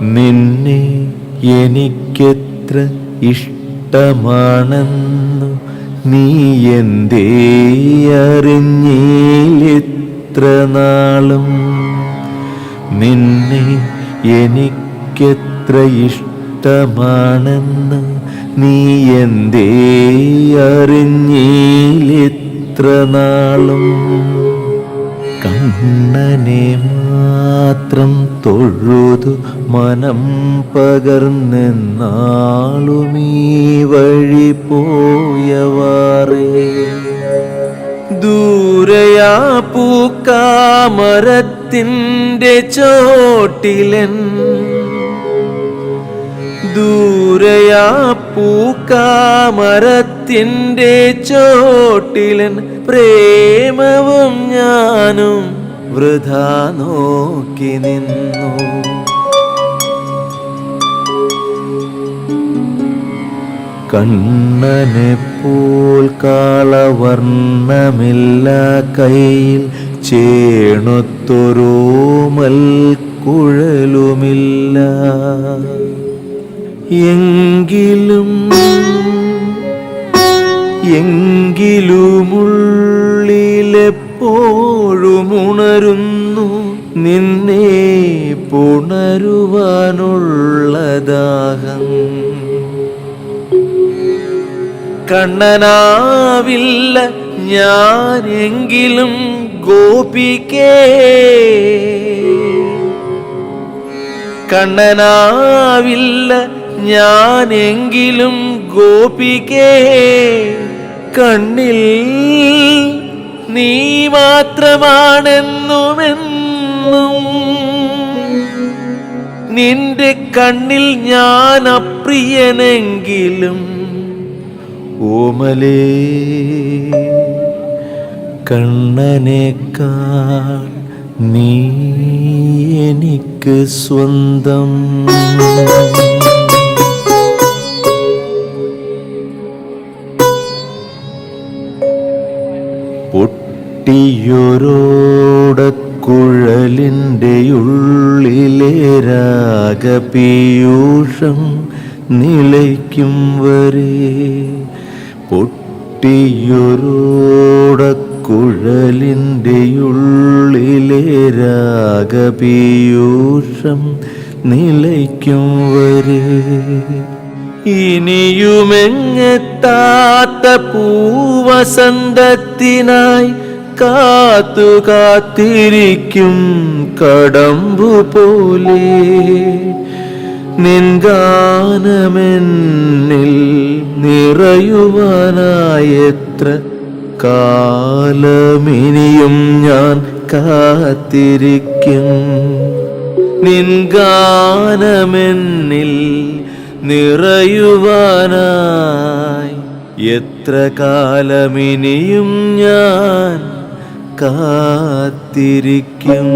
നിന്നെ എനിക്കെത്ര ഇഷ്ടമാണെന്നു നീ എന്തേ അറിഞ്ഞിലിത്ര നാളും? നിന്നെ എനിക്കെത്ര ഇഷ്ടമാണെന്നു നീ എന്തേ അറിഞ്ഞിലിത്ര നാളും? കണ്ണനെ മാത്രം തൊഴുതു മനം പകർന്നെന്നാളുമീ വഴി പോയവാറേ. ദൂരയാ പൂക്കാമരത്തിന്റെ ചോട്ടിലൻ. ദൂരയാ പൂക്കാമരത്തിന്റെ ചോട്ടിലൻ. പ്രേമവും ഞാനും വൃഥാ നോക്കി നിന്നു. കണ്ണനെ പോൽ കാളവർണമില്ല കയ്യിൽ ചേണുത്തൊരോമൽ കുഴലുമില്ല. എങ്കിലും എങ്കിലുമുള്ളിലെപ്പോഴും ഉണരുന്നു നിന്നെ പുണരുവാനുള്ള ദാഹം കണ്ണനാവില്ല ഞാനെങ്കിലും ഗോപിക്കേ കണ്ണനാവില്ല ഞാനെങ്കിലും ഗോപിക്കേ കണ്ണിൽ നീ മാത്രമാണെന്നുമെന്നും നിന്റെ കണ്ണിൽ ഞാൻ അപ്രിയനെങ്കിലും ഓമലേ കണ്ണനേക്കാൾ നീ എനിക്ക് സ്വന്തം പൊട്ടിയൊരോടക്കുഴലിന്റെ ഉള്ളിലെ രാഗപീയൂഷം നിലയ്ക്കും വരെ. പൊട്ടിയൊരോടക്കുഴലിന്റെ ഉള്ളിലെ രാഗപീയൂഷം നിലയ്ക്കും വരെ. ഇനിയുമെങ്ങെത്താത്ത പൂവസന്തത്തിനായി കാത്തു കാത്തിരിക്കും കടമ്പു പോലെ. നിൻഗാനമെന്നിൽ നിറയുവാനായത്ര കാലമിനിയും ഞാൻ കാത്തിരിക്കും. നിൻഗാനമെന്നിൽ നിറയുവാനായി എത്ര കാലമിനിയും ഞാൻ കാത്തിരിക്കും.